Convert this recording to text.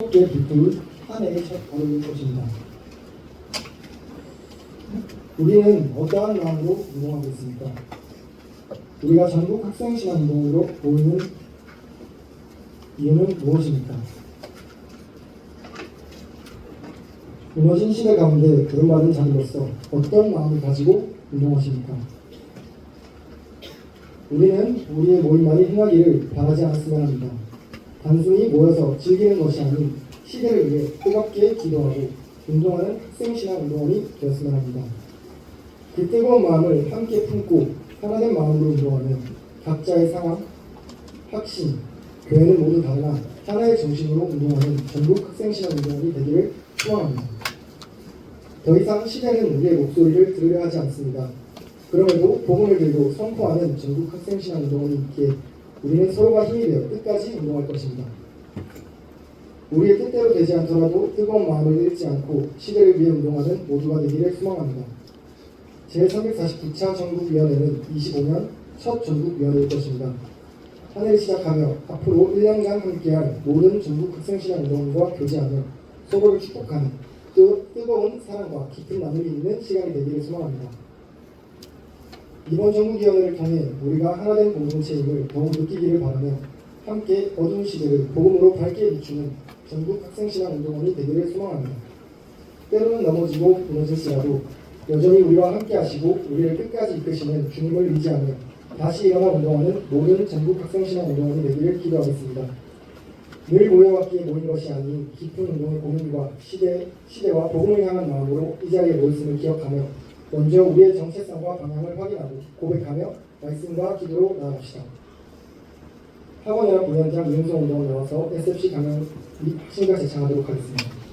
의 불풀 한 해의 첫 걸음일 것입니다. 우리는 어떠한 마음으로 운동하고 있습니까? 우리가 전국 학생신앙 운동으로 보이는 이유는 무엇입니까? 무너진 시대 가운데 부름받은 자리로서 어떤 마음을 가지고 운동하십니까? 우리는 우리의 모임만이 행하기를 바라지 않았으면 합니다. 단순히 모여서 즐기는 것이 아닌 시대를 위해 뜨겁게 기도하고 운동하는 학생신앙 운동원이 되었으면 합니다. 그 뜨거운 마음을 함께 품고 하나된 마음으로 운동하면 각자의 상황, 확신, 교회는 모두 다르나 하나의 정신으로 운동하는 전국 학생신앙 운동원이 되기를 소망합니다. 더 이상 시대는 우리의 목소리를 들으려 하지 않습니다. 그럼에도 복음을 들고 선포하는 전국 학생신앙 운동원이 있기에 우리는 서로가 힘이 되어 끝까지 운동할 것입니다. 우리의 뜻대로 되지 않더라도 뜨거운 마음을 잃지 않고 시대를 위해 운동하는 모두가 되기를 소망합니다. 제349차 전국위원회는 25년 첫 전국위원회일 것입니다. 한 해를 시작하며 앞으로 1년간 함께할 모든 전국 학생신앙 운동과 교제하며 서로를 축복하는 또 뜨거운 사랑과 깊은 나눔이 있는 시간이 되기를 소망합니다. 이번 전국위원회를 통해 우리가 하나된 공동체임을 더욱 느끼기를 바라며 함께 어두운 시대를 복음으로 밝게 비추는 전국 학생신앙 운동원이 되기를 소망합니다. 때로는 넘어지고 무너질지라도 여전히 우리와 함께 하시고 우리를 끝까지 이끄시는 주님을 의지하며 다시 일어나 운동하는 모든 전국 학생신앙 운동원이 되기를 기도하겠습니다. 늘 모여왔기에 모인 것이 아닌 깊은 운동의 고민과 시대, 시대와 복음을 향한 마음으로 이 자리에 모였음을 기억하며 먼저 우리의 정체성과 방향을 확인하고 고백하며 말씀과 기도로 나아갑시다. 학원연합 부위원장 운동을 나와서 SFC 강연 및 학생과 제창하도록 하겠습니다.